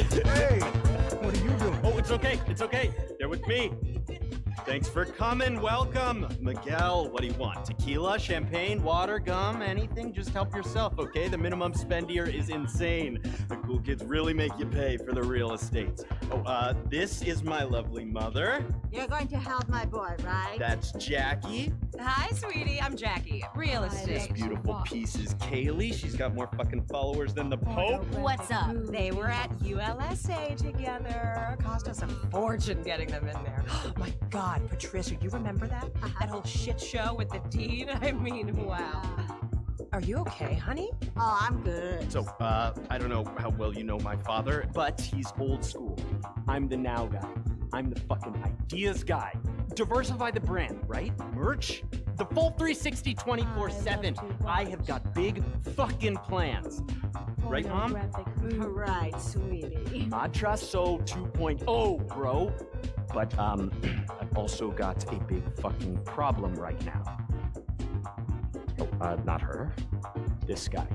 Hey, what are you doing? Oh, it's okay. It's okay. They're with me. Thanks for coming. Welcome. Miguel, what do you want? Tequila, champagne, water, gum, anything? Just help yourself, okay? The minimum spend here is insane. The cool kids really make you pay for the real estate. Oh, uh, this is my lovely mother. You're going to help my boy, right? That's Jackie. Hi, sweetie. I'm Jackie. Real estate. This estate. beautiful piece is Kaylee. She's got more fucking followers than the Pope. What's up? They were at ULSA together. Cost us a fortune getting them in there. My God, Patricia, you remember that? That whole shit show with the dean? I mean, wow. Are you okay, honey? Oh, I'm good. So, uh, I don't know how well you know my father, but he's old school. I'm the now guy. I'm the fucking ideas guy. Diversify the brand, right? Merch? The full 360 24 7. I have got big fucking plans. Right, Mom? Right, sweetie. Matraso 2.0, bro. But, um, I've also got a big fucking problem right now. Oh, uh, not her. This guy.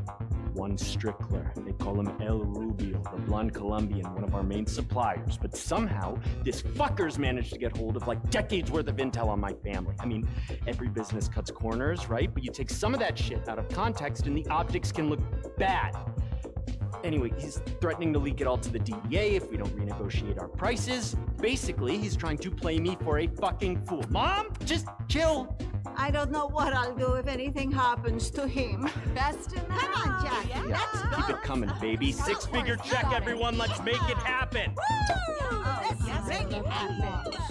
One Strickler. They call him El Rubio, the blonde Colombian, one of our main suppliers. But somehow, this fucker's managed to get hold of like decades worth of intel on my family. I mean, every business cuts corners, right? But you take some of that shit out of context and the optics can look bad. Anyway, he's threatening to leak it all to the DEA if we don't renegotiate our prices. Basically, he's trying to play me for a fucking fool. Mom, just chill. I don't know what I'll do if anything happens to him. Best in the Come on, Jackie. Let's go. Keep it coming, baby. Six figure check, everyone. Let's make it happen. Let's make it happen.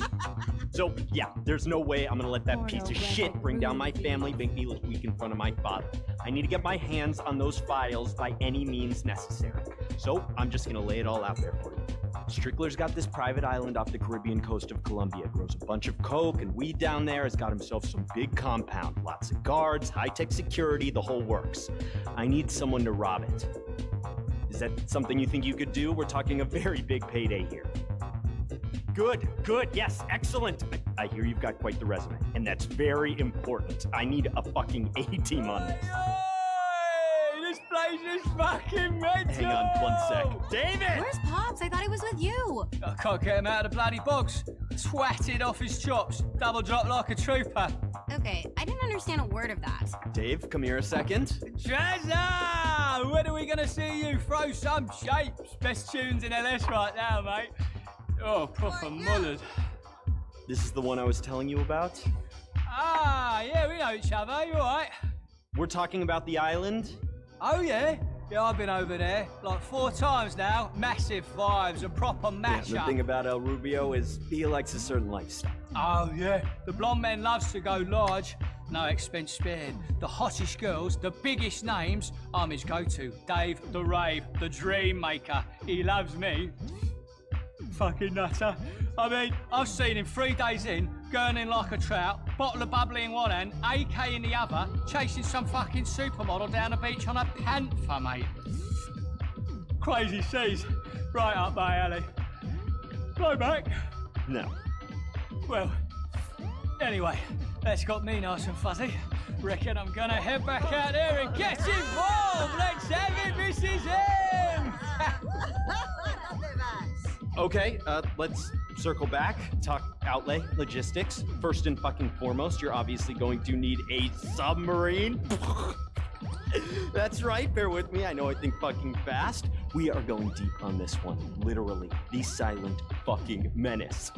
So, yeah, there's no way I'm gonna let that piece of shit bring down my family, make me look weak in front of my father. I need to get my hands on those files by any means necessary. So, I'm just gonna lay it all out there for you. Strickler's got this private island off the Caribbean coast of Colombia, grows a bunch of coke and weed down there, has got himself some big compound, lots of guards, high tech security, the whole works. I need someone to rob it. Is that something you think you could do? We're talking a very big payday here. Good, good, yes, excellent. I, I hear you've got quite the resume, and that's very important. I need a fucking A team on this. This place is fucking mental! Hang on one sec. David! Where's Pops? I thought he was with you. I can't get him out of the bloody box. Twatted off his chops, double drop like a trooper. Okay, I didn't understand a word of that. Dave, come here a second. Trezor! When are we gonna see you throw some shapes? Best tunes in LS right now, mate. Oh, proper mullered. This is the one I was telling you about. Ah, yeah, we know each other. You alright? We're talking about the island. Oh, yeah? Yeah, I've been over there like four times now. Massive vibes, a proper Yeah, match the thing about El Rubio is he likes a certain lifestyle. Oh, yeah. The blonde man loves to go large. No expense spared. The hottest girls, the biggest names, I'm his go-to. Dave the Rave, the Dream Maker. He loves me. Fucking nutter. I mean, I've seen him three days in, gurning like a trout, bottle of bubbly in one hand, AK in the other, chasing some fucking supermodel down the beach on a panther, mate. Crazy seas. Right up my alley. Go back. No. Well, anyway, that's got me nice and fuzzy. Reckon I'm gonna head back out there and get involved. Let's have it, Mrs. M. Okay, uh, let's circle back, talk outlay, logistics. First and fucking foremost, you're obviously going to need a submarine. That's right, bear with me. I know I think fucking fast. We are going deep on this one. Literally, the silent fucking menace.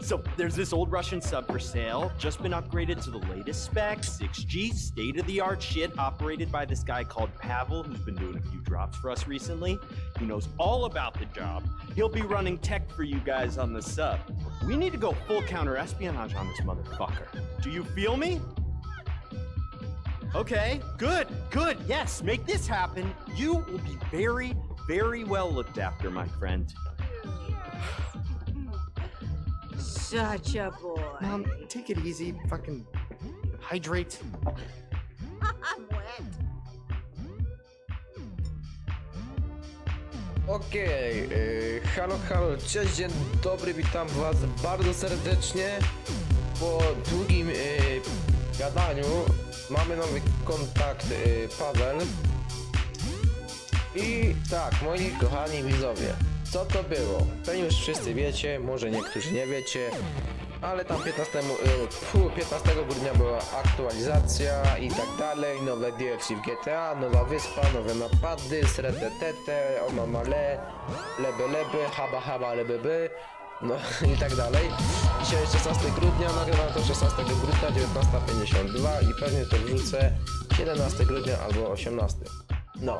So, there's this old Russian sub for sale, just been upgraded to the latest specs 6G, state of the art shit, operated by this guy called Pavel, who's been doing a few drops for us recently. He knows all about the job. He'll be running tech for you guys on the sub. We need to go full counter espionage on this motherfucker. Do you feel me? Okay, good, good. Yes, make this happen. You will be very, very well looked after, my friend. Such a boy. Mom, take it easy. Fucking hydrate. I'm wet. Okej, y, halo, halo, cześć, dzień dobry, witam was bardzo serdecznie. Po długim y, gadaniu mamy nowy kontakt, y, Paweł. I tak, moi kochani widzowie, co to było? To już wszyscy wiecie, może niektórzy nie wiecie, ale tam 15, y, fu, 15 grudnia była aktualizacja i tak dalej, nowe DLC w GTA, nowa wyspa, nowe napady, sretetete, omamale, lebe lebe, haba haba lebebe, no i tak dalej. Dzisiaj jest 16 grudnia, nagrywam to 16 grudnia, 19.52 i pewnie to wrzucę 17 grudnia albo 18. No.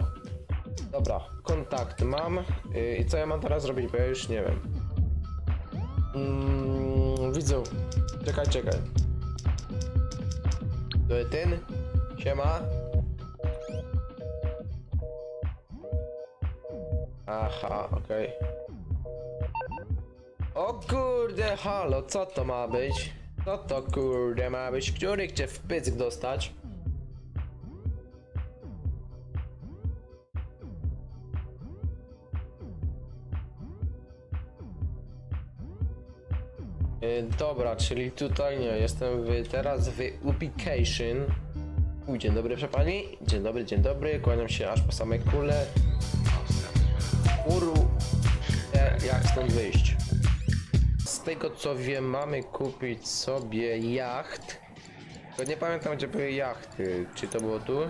Dobra, kontakt mam. Yy, I co ja mam teraz zrobić, bo ja już nie wiem. Mm, widzę. Czekaj, czekaj. To jest ten. Siema. Aha, okej. O kurde, halo, co to ma być? Co to kurde ma być? Który chce w pysk dostać? Y, Dobra, czyli tutaj nie, jestem w, teraz w Ubication. Uj, dzień dobry, proszę pani. Dzień dobry, dzień dobry, kłaniam się aż po same kule. Uru, e, jak stąd wyjść? Z tego co wiem, mamy kupić sobie jacht. Tylko nie pamiętam, gdzie były jachty. Czy to było tu?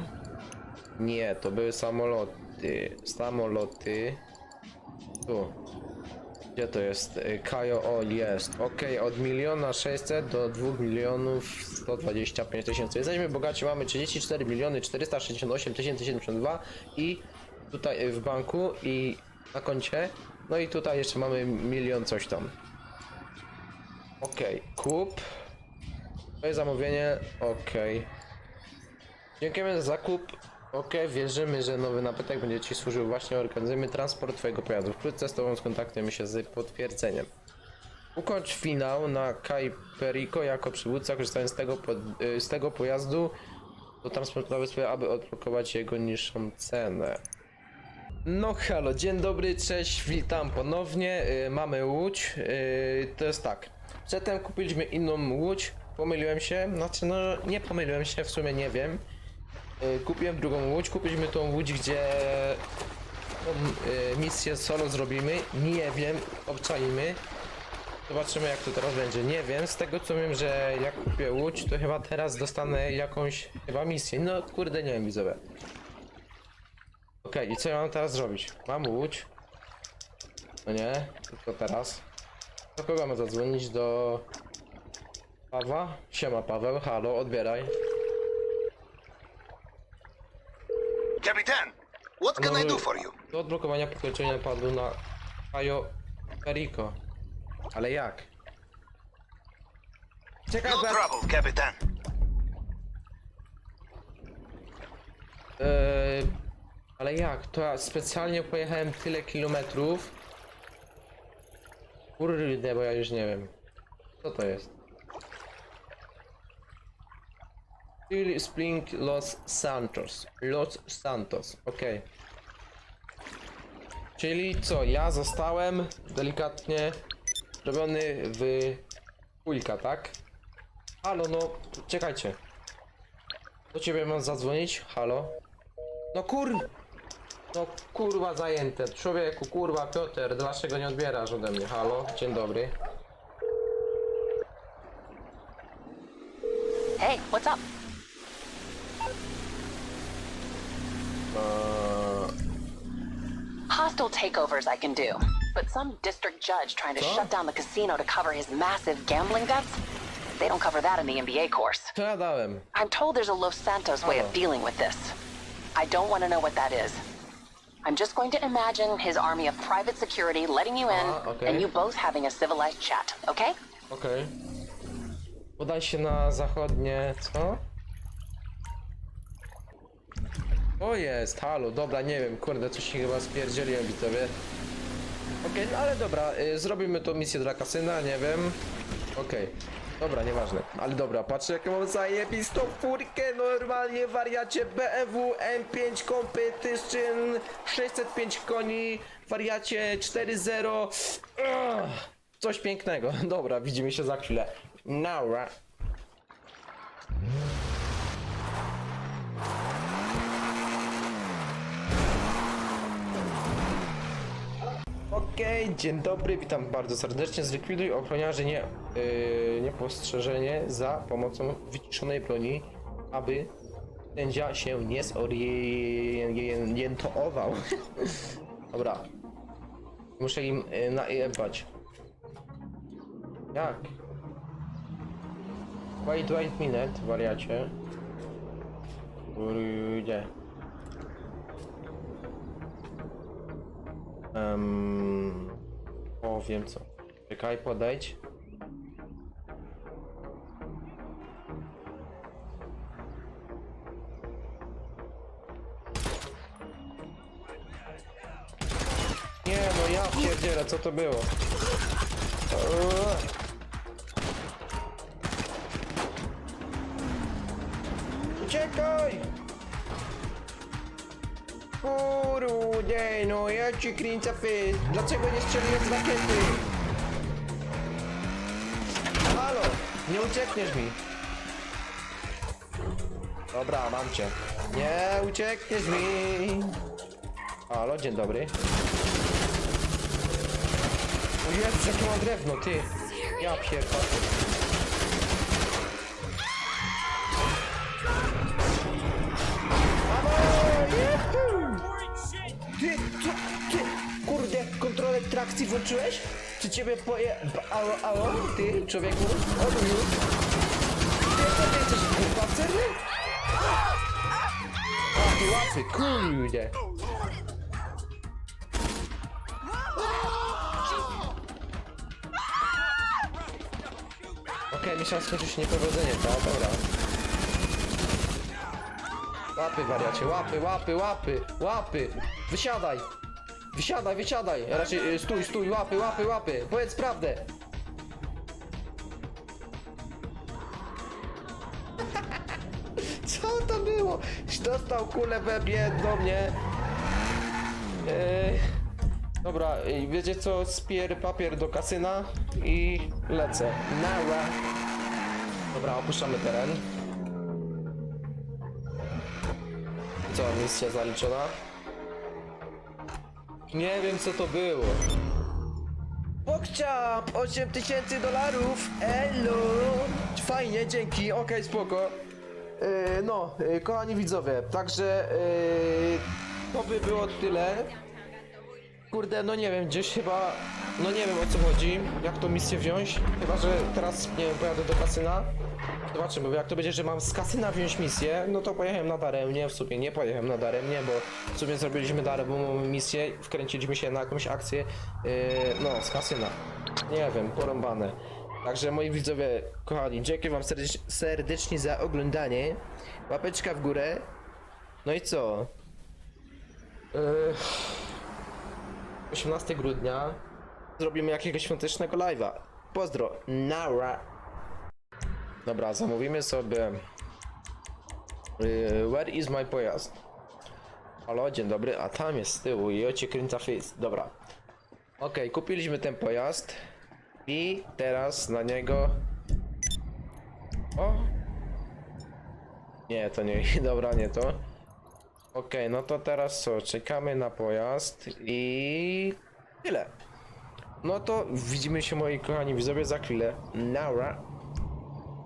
Nie, to były samoloty. Samoloty. Tu. Gdzie to jest? Y, Kajo, o jest. Okej, od miliona 600 do 2 milionów 125 tysięcy. Jesteśmy bogaci, mamy 34 miliony 468 tysięcy 72 i tutaj y, w banku i na koncie. No i tutaj jeszcze mamy milion coś tam. Okej, kup. Twoje zamówienie, okej. Dziękujemy za zakup. Ok, wierzymy, że nowy nabytek będzie Ci służył właśnie organizujemy transport Twojego pojazdu. Wkrótce z Tobą skontaktujemy się z potwierdzeniem. Ukończ finał na Kai Perico jako przywódca korzystając z tego, pod, y, z tego pojazdu do transportowej sprawy, aby odblokować jego niższą cenę. No halo, dzień dobry, cześć, witam ponownie. Y, mamy łódź. Y, to jest tak. Przedtem kupiliśmy inną łódź. Pomyliłem się, znaczy no nie pomyliłem się, w sumie nie wiem. Y, Kupiłem drugą łódź, kupiliśmy tą łódź, gdzie tą y, misję solo zrobimy. Nie wiem, obczajmy. Zobaczymy jak to teraz będzie. Nie wiem, z tego co wiem, że jak kupię łódź, to chyba teraz dostanę jakąś chyba misję. No kurde, nie wiem widzowie. Okej, i co ja mam teraz zrobić? Mam łódź. No nie, tylko teraz. Do kogo mam zadzwonić? Do... Pawła? Siema Paweł, halo, odbieraj. Capitan, what can I do for you? Do odblokowania podkończenia napadu na Kajo Perico. Ale jak? Czekaj, No ja- trouble, Capitan. Eee, ale jak? To ja specjalnie pojechałem tyle kilometrów. Kurde, bo ja już nie wiem. Co to jest? Spring Los Santos. Los Santos, okej. Czyli co, ja zostałem delikatnie robiony w kulka, tak? Halo, no, czekajcie. Do ciebie mam zadzwonić? Halo? No kur... No kurwa zajęte. Człowieku, kurwa Piotr, dlaczego nie odbierasz ode mnie? Halo? Dzień dobry. Hey, what's up? Uh. Hostile takeovers I can do, but some district judge trying to Huh? shut down the casino to cover his massive gambling debts? They don't cover that in the MBA course. Co ja dałem? I'm told there's a Los Santos way of dealing with this. I don't want to know what that is. I'm just going to imagine his army of private security letting you in Ah, okay. and you both having a civilized chat, okay? Okej. Podaj się na zachodnie, co? O jest, halo, dobra, nie wiem, kurde, coś się chyba spierdzieliłem widzowie. Okej, no ale dobra, y, zrobimy tą misję dla kasyna, nie wiem. Okej, dobra, nieważne. Ale dobra, patrzę jaką mam zajebistą furkę, normalnie wariacie BMW M5 Competition 605 koni, wariacie 4.0. Ugh, Coś pięknego. Dobra, widzimy się za chwilę. Naura. Okej, dzień dobry, witam bardzo serdecznie. Zlikwiduj ochroniarzy nie, yy, niepostrzeżenie za pomocą wyciszonej broni, aby sędzia się nie zorientował. Dobra. Muszę im yy, najebać. Jak? Wait, wait minute, wariacie. Kurde. Um, o, wiem co. Czekaj, podejdź. Co to było? Uciekaj! Kurde, no ja ci kręcę fest. Dlaczego nie strzeliłem z rakiety? Halo, nie uciekniesz mi. Dobra, mam cię. Nie uciekniesz mi. Halo, dzień dobry. O Jezus, jakie mam drewno, ty. Ja pierdolę. Ty, co, ty, kurde, kontrolę trakcji włączyłeś? Czy ciebie poje... Alo, alo, ty, człowieku? Odbiór. Ty, co ty jesteś, kurwa, w serwie? Łapy, łapy, kurde. Okej, myślałem skończyć niepowodzenie, to dobra. Łapy, wariacie, łapy, łapy, łapy, łapy! Wysiadaj! Wysiadaj, wysiadaj! Raczej, y, stój, stój, łapy, łapy, łapy! Powiedz prawdę! Co to było? Dostał kulę we mnie, do mnie. Dobra, wiecie co? Spier papier do kasyna i lecę. Nara. Dobra, opuszczamy teren. Co, misja zaliczona? Nie wiem co to było. Pokczap! 8000 dolarów! Elo! Fajnie, dzięki, okej, spoko. Yy, no, yy, kochani widzowie, także yy, to by było tyle. Kurde, no nie wiem, gdzieś chyba, no nie wiem o co chodzi, jak tą misję wziąć. Chyba, że teraz, nie wiem, pojadę do kasyna. Zobaczymy, bo jak to będzie, że mam z kasyna wziąć misję, no to pojechałem na daremnie, w sumie nie pojechałem na daremnie, bo w sumie zrobiliśmy daremową misję, wkręciliśmy się na jakąś akcję, yy, no, z kasyna. Nie wiem, porąbane. Także moi widzowie, kochani, dziękuję wam serdecz serdecznie za oglądanie. Łapeczka w górę. No i co? Yy, 18 grudnia zrobimy jakiegoś świątecznego live'a. Pozdro, nara. Dobra, zamówimy sobie. Yy, where is my pojazd? Halo, dzień dobry, a tam jest z tyłu i ocie kręca face. Dobra. Okej, kupiliśmy ten pojazd. I teraz na niego. O! Nie, to nie, dobra, nie to. Okej, no to teraz co? Czekamy na pojazd i tyle. No to widzimy się moi kochani widzowie za chwilę. Nara.